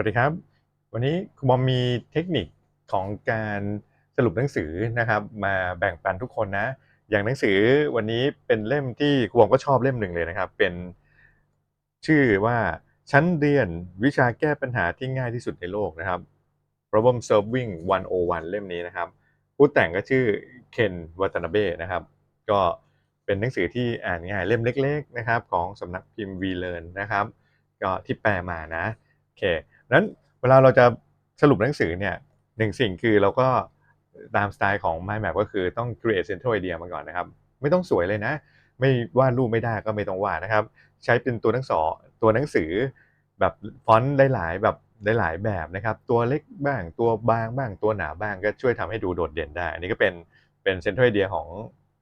วัสดีครับ วันนี้คุณบอมมีเทคนิคของการสรุปหนังสือนะครับ มาแบ่งปันทุกคนนะ อย่างหนังสือวันนี้เป็นเล่มที่คุณบอมก็ชอบเล่มหนึ่งเลยนะครับ เป็นชื่อว่าชั้นเรียนวิชาแก้ปัญหาที่ง่ายที่สุดในโลกนะครับ problem solving 101 เล่มนี้นะครับ ผู้แต่งก็ชื่อเคนวัตนาเบ้นะครับ ก็เป็นหนังสือที่อ่านง่ายเล่มเล็ก ๆ นะครับ ของสำนักพิมพ์ V Learn นะครับ ก็ที่แปลมานะโอเค นั้นเวลาเราจะสรุปหนังสือเนี่ยหนึ่งสิ่งคือเราก็ตามสไตล์ของ Mind Map ก็คือต้อง create central idea มาก่อนนะครับ ไม่ต้องสวยเลยนะ ไม่วาดรูปไม่ได้ก็ไม่ต้องวาดนะครับ ใช้เป็นตัวหนังสือตัวหนังสือแบบฟอนต์หลายๆแบบหลายๆแบบนะครับ ตัวเล็กบ้างตัวบางบ้างตัวหนาบ้างก็ช่วยทำให้ดูโดดเด่นได้ อันนี้ก็เป็นเป็น central idea ของ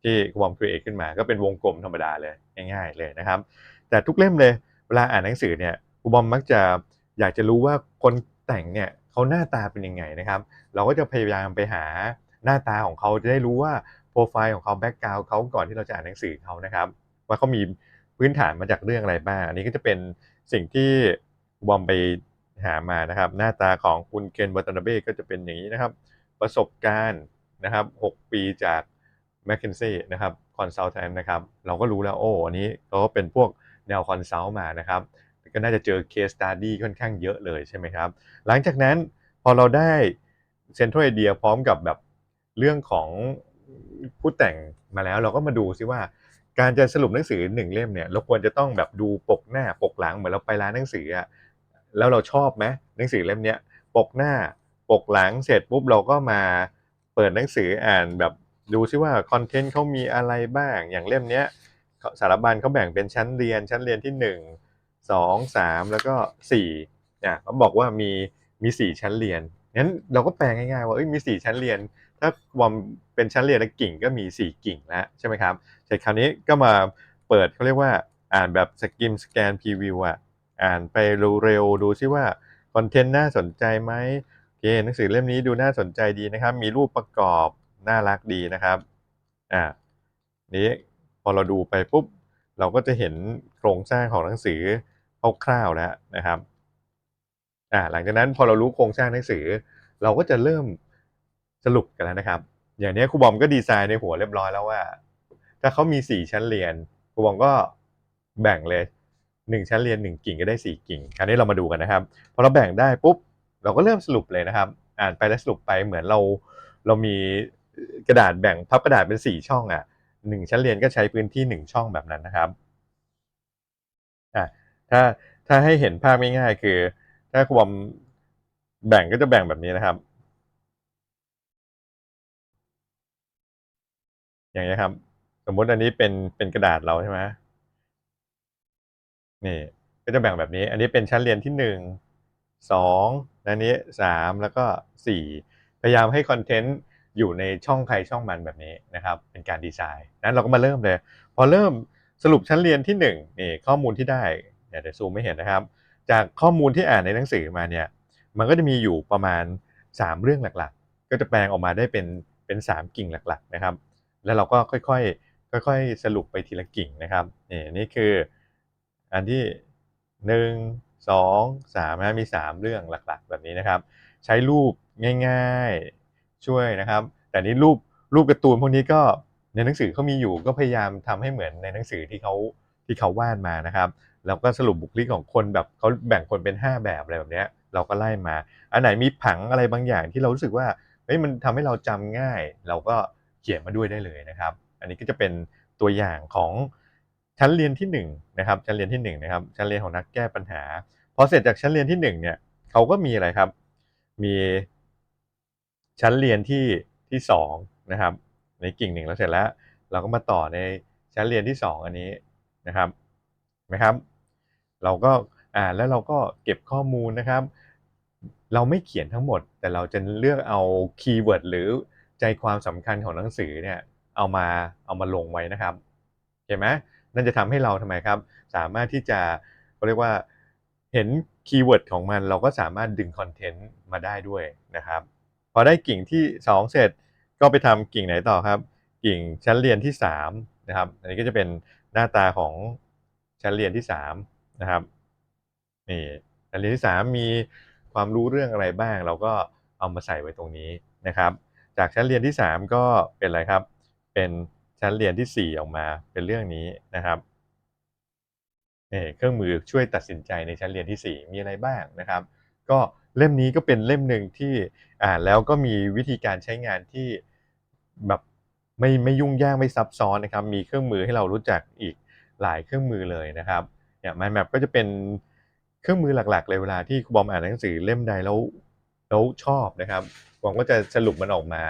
ที่วอม create ขึ้นมา ก็เป็นวงกลมธรรมดาเลยง่าย ๆ เลยนะครับ แต่ทุกเล่มเลยเวลาอ่านหนังสือเนี่ยครูบอมมักจะ อยากจะรู้ว่าคนแต่งเนี่ยเขาหน้าตาเป็นยังไงนะครับ เราก็จะพยายามไปหาหน้าตาของเขาจะได้รู้ว่าโปรไฟล์ของเขาแบ็กกราวเขาก่อนที่เราจะอ่านหนังสือเขานะครับ ว่าเขามีพื้นฐานมาจากเรื่องอะไรบ้าง อันนี้ก็จะเป็นสิ่งที่บอมไปหามานะครับ หน้าตาของคุณเคนวัตนาเบ้ก็จะเป็นอย่างนี้นะครับ ประสบการณ์นะครับ 6 ปีจาก m c k เคนซี่นะครับคอนซัลแทนนะครับ เราก็รู้แล้วโอ้อันนี้เขาก็เป็นพวกแนวคอนซัลท์มานะครับ ก็น่าจะเจอเคสตัดดี้ค่อนข้างเยอะเลยใช่ไหมครับ หลังจากนั้นพอเราได้เซ็นทรัลไอเดียพร้อมกับแบบเรื่องของผู้แต่งมาแล้วเราก็มาดูซิว่า การจะสรุปหนังสือหนึ่งเล่มเนี่ยเราควรจะต้องแบบดูปกหน้าปกหลังเหมือนเราไปร้านหนังสืออะแล้วเราชอบไหมหนังสือเล่มเนี้ยปกหน้าปกหลังเสร็จปุ๊บเราก็มาเปิดหนังสืออ่านแบบดูซิว่าคอนเทนต์เขามีอะไรบ้างอย่างเล่มเนี้ยสารบัญเขาแบ่งเป็นชั้นเรียนชั้นเรียนที่หนึ่ง สองสามแล้วก็สี่เนี่ยเขาบอกว่ามีมีสี่ชั้นเรียนงั้นเราก็แปลง่ายๆว่ามีสี่ชั้นเรียน ถ้าวอมเป็นชั้นเรียนแล้วกิ่งก็มีสี่กิ่งแล้วใช่ไหมครับเสร็จคราวนี้ก็มาเปิดเขาเรียกว่าอ่านแบบสกิมสแกนพรีวิวอะอ่านไปเร็วๆดูซิว่าคอนเทนต์น่าสนใจไหมโอเคหนังสือเล่มนี้ดูน่าสนใจดีนะครับ มีรูปประกอบน่ารักดีนะครับอ่านี้พอเราดูไปปุ๊บเราก็จะเห็นโครงสร้างของหนังสือ คร่าวๆแล้วนะครับอ่าหลังจากนั้นพอเรารู้โครงสร้างหนังสือ เราก็จะเริ่มสรุปกันแล้วนะครับ อย่างนี้ครูบอมก็ดีไซน์ในหัวเรียบร้อยแล้วว่า ถ้าเขามีสี่ชั้นเรียนครูบอมก็แบ่งเลยหนึ่งชั้นเรียนหนึ่งกิ่งก็ได้สี่กิ่ง คราวนี้เรามาดูกันนะครับพอเราแบ่งได้ปุ๊บเราก็เริ่มสรุปเลยนะครับ อ่านไปแล้วสรุปไปเหมือนเราเรามีกระดาษแบ่งพับกระดาษเป็นสี่ช่องอะหนึ่งชั้นเรียนก็ใช้พื้นที่หนึ่งช่องแบบนั้นนะครับ ถ้าถ้าให้เห็นภาพง่ายๆคือ ถ้าครูบอมแบ่งก็จะแบ่งแบบนี้นะครับ อย่างนี้ครับ สมมุติอันนี้เป็นเป็นกระดาษเราใช่ไหมนี่ ก็จะแบ่งแบบนี้ อันนี้เป็นชั้นเรียนที่หนึ่งสองอันนี้สามแล้วก็สี่พยายามให้คอนเทนต์อยู่ในช่องใครช่องมันแบบนี้นะครับ เป็นการดีไซน์นั้นเราก็มาเริ่มเลย พอเริ่มสรุปชั้นเรียนที่หนึ่งนี่ข้อมูลที่ได้ เดี๋ยวซูมไม่เห็นนะครับ จากข้อมูลที่อ่านในหนังสือมาเนี่ยมันก็จะมีอยู่ประมาณ 3 เรื่องหลักๆ ก็จะแปลงออกมาได้เป็นเป็น 3 กิ่งหลักๆนะครับ แล้วเราก็ค่อยๆค่อยๆสรุปไปทีละกิ่งนะครับนี่นี่คืออันที่หนึ่งสองสามนะมี 3 เรื่องหลักๆ แบบนี้นะครับ ใช้รูปง่ายๆช่วยนะครับ แต่นี้รูปรูปการ์ตูนพวกนี้ก็ในหนังสือเขามีอยู่ก็พยายามทำให้เหมือนในหนังสือที่เขาที่เขาวาดมานะครับแล้วก็สรุปบุคลิกของคนแบบเขาแบ่งคนเป็น 5 แบบอะไรแบบนี้เราก็ไล่มา อันไหนมีผังอะไรบางอย่างที่เรารู้สึกว่าเฮ้ยมันทำให้เราจำง่าย เราก็เขียนมาด้วยได้เลยนะครับ อันนี้ก็จะเป็นตัวอย่างของชั้นเรียนที่1นะครับชั้นเรียนที่1นะครับชั้นเรียนของนักแก้ปัญหาพอเสร็จจากชั้นเรียนที่1เนี่ยเขาก็มีอะไรครับ มีชั้นเรียนที่ที่2นะครับในกิ่งหนึ่งแล้วเสร็จแล้ว เราก็มาต่อในชั้นเรียนที่ 2 อันนี้นะครับ ไหมครับ เราก็อ่าแล้วเราก็เก็บข้อมูลนะครับ เราไม่เขียนทั้งหมด แต่เราจะเลือกเอาคีย์เวิร์ดหรือใจความสำคัญของหนังสือเนี่ยเอามาเอามาลงไว้นะครับเห็นไหมนั่นจะทำให้เราทำไมครับ สามารถที่จะเขาเรียกว่าเห็นคีย์เวิร์ดของมันเราก็สามารถดึงคอนเทนต์มาได้ด้วยนะครับ พอได้กิ่งที่ 2 เสร็จก็ไปทำกิ่งไหนต่อครับ กิ่งชั้นเรียนที่3นะครับ อันนี้ก็จะเป็นหน้าตาของ ชั้นเรียนที่3นะครับนี่ชั้นเรียนที่ 3 มีความรู้เรื่องอะไรบ้าง เราก็เอามาใส่ไว้ตรงนี้นะครับ จากชั้นเรียนที่ 3 ก็เป็นอะไรครับ เป็นชั้นเรียนที่ 4 ออกมาเป็นเรื่องนี้นะครับนี่เครื่องมือช่วยตัดสินใจในชั้นเรียนที่ 4 มีอะไรบ้างนะครับ ก็เล่มนี้ก็เป็นเล่มหนึ่งที่อ่านแล้วก็มีวิธีการใช้งานที่แบบไม่ไม่ยุ่งยากไม่ซับซ้อนนะครับ มีเครื่องมือให้เรารู้จักอีก หลายเครื่องมือเลยนะครับอย่าง Mind Map ก็จะเป็นเครื่องมือหลักๆเลยเวลาที่ครูบอมอ่านหนังสือเล่มใดแล้วแล้วชอบนะครับครูบอมก็จะสรุปมันออกมา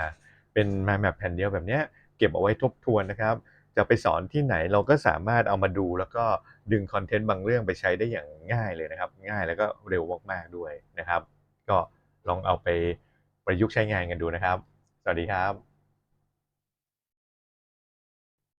เป็น Mind Map แผ่นเดียวแบบเนี้ยเก็บเอาไว้ทบทวนนะครับ จะไปสอนที่ไหนเราก็สามารถเอามาดู แล้วก็ดึงคอนเทนต์บางเรื่องไปใช้ได้อย่างง่ายเลยนะครับ ง่ายแล้วก็เร็วมากๆด้วยนะครับ ก็ลองเอาไปประยุกต์ใช้งานกันดูนะครับ สวัสดีครับ